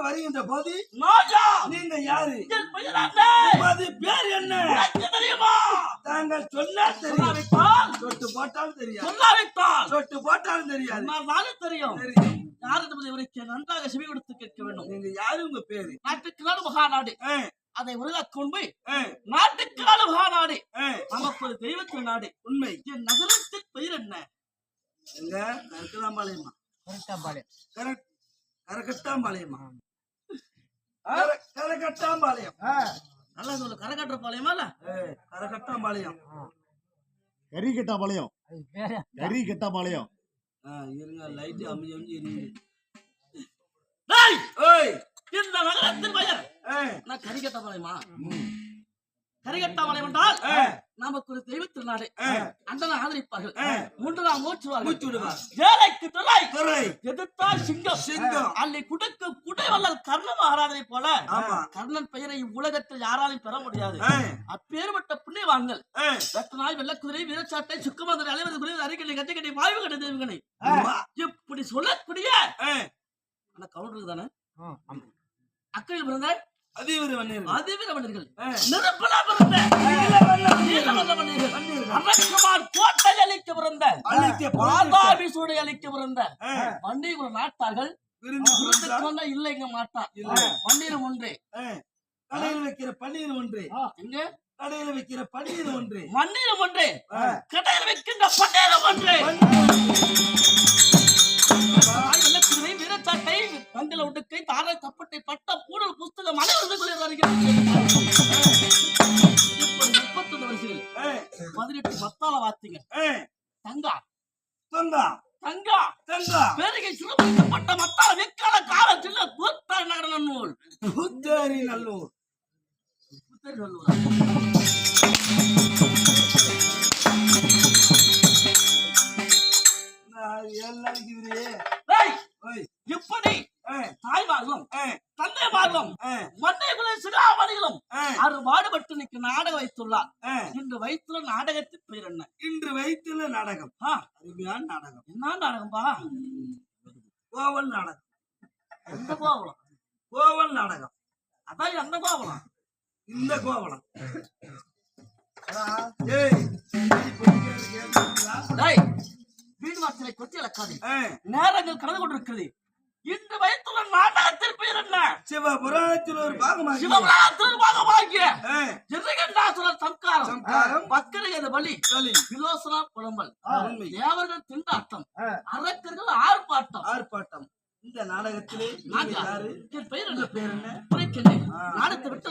இங்கு வருகின்ற போது நீங்க யாரு? என் பெயர் என்ன? உமது பேர் என்ன? தெரியுமா? தாங்கள் சொன்னால் தெரியும். சொட்டு போட்டாலும் தெரியாது. சொட்டு போட்டாலும் தெரியாது. தெரியும். தெரியும். யார் என்பதை இவருக்கு நன்றாக செவி கொடுத்து கேட்க வேண்டும். நீங்க யாரு உங்க பேரு? நாட்டுக்கு நாடு மகாநாடு அதை உருவாக்க கொண்டு நாட்டுக்கு நாடு மகாநாடு. நமக்கு ஒரு தெய்வத்தின் நாடு. உண்மை. என் நகரத்தின் பெயர் என்ன? எங்க? கருக்கலாம்பாளையமா கர- கரகட்டாம்பாளையமா கர- கரகட்டாம்பாளையம். நல்லா சொல்லு கரகட்டுற பாளையமா இல்ல கரகட்டாம்பாளையம். கறி கெட்டாபாளையம் கறி கெட்டாபாளையம் ஆ, இருங்க லைட் அம்மி அம்மி டேய், ஓய் இந்த நகரத்தின் பெயர் ஏ, நான் கரிகட்ட பாளையமா கரிகட்ட பாளையம் என்றால் நமக்கு ஒரு தெய்வத்தின் நாடு ஏ, அண்டனை ஆதரிப்பார்கள். மூன்று நாம் மூச்சுவார்கள். ஏழைக்கு துறை. துறை. எதிர்த்தால் சிங்கம். சிங்கம். அல்லை குடுக்க குடைவல்லல் கர்ண மகாராஜனை போல ஆமா. கர்ணன் பெயரை இவ்வுலகத்தில் யாராலும் பெற முடியாது. அப்பேற்பட்ட புண்ணியவான்கள் வெட்டநாய் வெள்ளக்குதிரை வீரச்சாட்டை சுக்கமந்தர் அலைவது குதிரை அரிக்கலை கட்டிக்கட்டி வாய்வு கட்டி தெய்வங்கனை வா. இப்படி சொல்லக்கூடிய அந்த கவுண்டருக்கு தானே? அக்கையில் பிறந்த அதிபர் வன்னியர். அதிவீர மன்னர்கள் நெருப்பலா பிறந்த நீல வண்ண நீல வண்ண மன்னர்கள் கோட்டை அளிக்க பிறந்த அழிக்க பிறந்த. பாதாபி சூடை அளிக்க பிறந்த ஏ, வண்டிகுல நாட்டார்கள். இல்லைங்க மாட்டா. வண்டியில ஒன்று. கடையில் வைக்கிற பன்னீர் ஒன்று. எங்க? கடையில் வைக்கிற பன்னீர் ஒன்று. மண்ணீரம் ஒன்று. கடையில் வைக்கின்ற பன்னீரம் ஒன்று. கூடல் புஸ்தகம் அனைவருக்குள்ளே வருகிறது முப்பத்தொன்று வருஷங்கள் பதினெட்டு மத்தாள வாத்திங்க ஏ, தங்கா. தொங்கா. தங்கா. தங்கா. பேருகை சிறுமைக்கப்பட்ட மத்தாள வெக்கால காலத்தில் பூத்தாள் நகர நூல் புத்தேரி நல்லூர் புத்தர் சொல்லுவார் நான் தந்தை மார்க்கம் ஏ, மண்ணை குலை சிகாமணிகளும் ஏ, ஆறு பாடுபட்டு இன்னைக்கு நாடகம் வைத்துள்ளார். இன்று வைத்துள்ள நாடகத்தின் பெயர் என்ன? இன்று வைத்துள்ள நாடகம். அருமையான நாடகம். என்ன நாடகம்பா? கோவல் நாடகம். எந்த கோவலம்? கோவல் நாடகம். அதான் எந்த கோவலம்? இந்த கோவலம். வீடு வாசலை கொத்தி இழக்காது. ஏ, நேரங்கள் கடந்து கொண்டிருக்கிறது. இன்று வைத்துள்ள நாடகத்தின் பெயர் என்ன? சிவ புராணத்தில் ஒரு பாகமாக. சிவபுராணத்தின் பாகமாகிய ஏ, ஜெகநாசுரர் சம்காரம். சம்காரம். பக்கரையது பலி களி, விலோசனா புலம்பல். தேவர்கள் திண்டாட்டம். அரக்கர்கள் ஆர்ப்பாட்டம். ஆர்ப்பாட்டம். இந்த நாடகத்திலே யாரு? பெயர் என்ன? பேர் என்ன? நாடகத்தை விட்டு